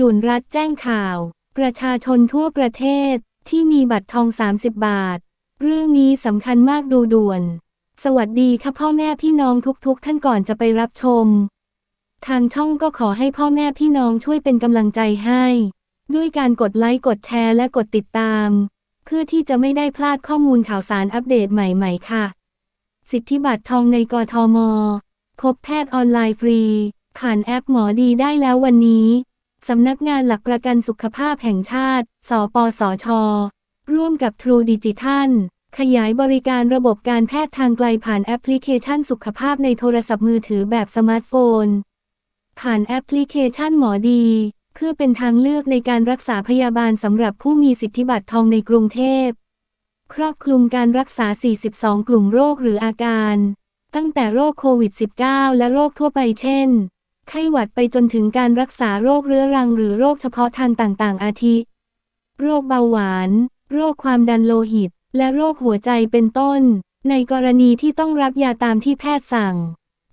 ด่วนรัฐแจ้งข่าว ประชาชนทั่วประเทศที่มีบัตรทอง 30 บาท เรื่องนี้สำคัญมากดูด่วน สวัสดีค่ะพ่อแม่พี่น้องทุกๆ ท่านก่อนจะไปรับชม ทางช่องก็ขอให้พ่อแม่พี่น้องช่วยเป็นกำลังใจให้ ด้วยการกดไลค์กดแชร์และกดติดตาม เพื่อที่จะไม่ได้พลาดข้อมูลข่าวสารอัปเดตใหม่ๆ ค่ะ สิทธิบัตรทองในกทม พบแพทย์ออนไลน์ฟรี ผ่านแอปหมอดีได้แล้ววันนี้ สำนักงานหลักประกันสุขภาพแห่งชาติ สปสช ร่วมกับ True Digital ขยายบริการระบบการแพทย์ทางไกลผ่านแอปพลิเคชันสุขภาพในโทรศัพท์มือถือแบบสมาร์ทโฟน ผ่านแอปพลิเคชันหมอดี เพื่อเป็นทางเลือกในการรักษาพยาบาลสำหรับผู้มีสิทธิบัตรทองในกรุงเทพ ครอบคลุมการรักษา 42 กลุ่มโรคหรืออาการ ตั้งแต่โรคโควิด -19 และโรคทั่วไปเช่น ไข้หวัดไปจนถึงการรักษาโรคเรื้อรังหรือโรคเฉพาะทางต่างๆ อาทิ โรคเบาหวาน โรคความดันโลหิต และโรคหัวใจเป็นต้น ในกรณีที่ต้องรับยาตามที่แพทย์สั่ง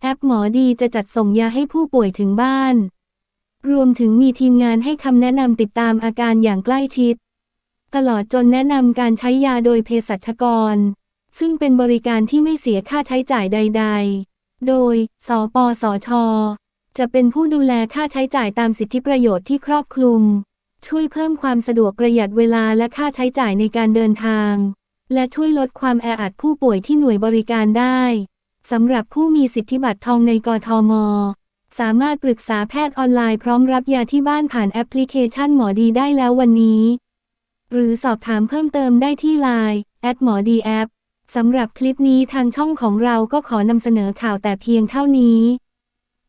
แอปหมอดีจะจัดส่งยาให้ผู้ป่วยถึงบ้าน รวมถึงมีทีมงานให้คำแนะนำติดตามอาการอย่างใกล้ชิด ตลอดจนแนะนำการใช้ยาโดยเภสัชกร ซึ่งเป็นบริการที่ไม่เสียค่าใช้จ่ายใด ๆ โดย สปสช จะเป็นผู้ดูแลค่าใช้จ่ายตามสิทธิประโยชน์ที่ครอบคลุม ช่วยเพิ่มความสะดวกประหยัดเวลาและค่าใช้จ่ายในการเดินทาง และช่วยลดความแออัดผู้ป่วยที่หน่วยบริการได้สำหรับผู้มีสิทธิบัตรทองในกทม สามารถปรึกษาแพทย์ออนไลน์พร้อมรับยาที่บ้านผ่านแอปพลิเคชันหมอดีได้แล้ววันนี้ หรือสอบถามเพิ่มเติมได้ที่ไลน์แอดหมอดีแอปสำหรับคลิปนี้ทางช่องของเราก็ขอนำเสนอข่าวแต่เพียงเท่านี้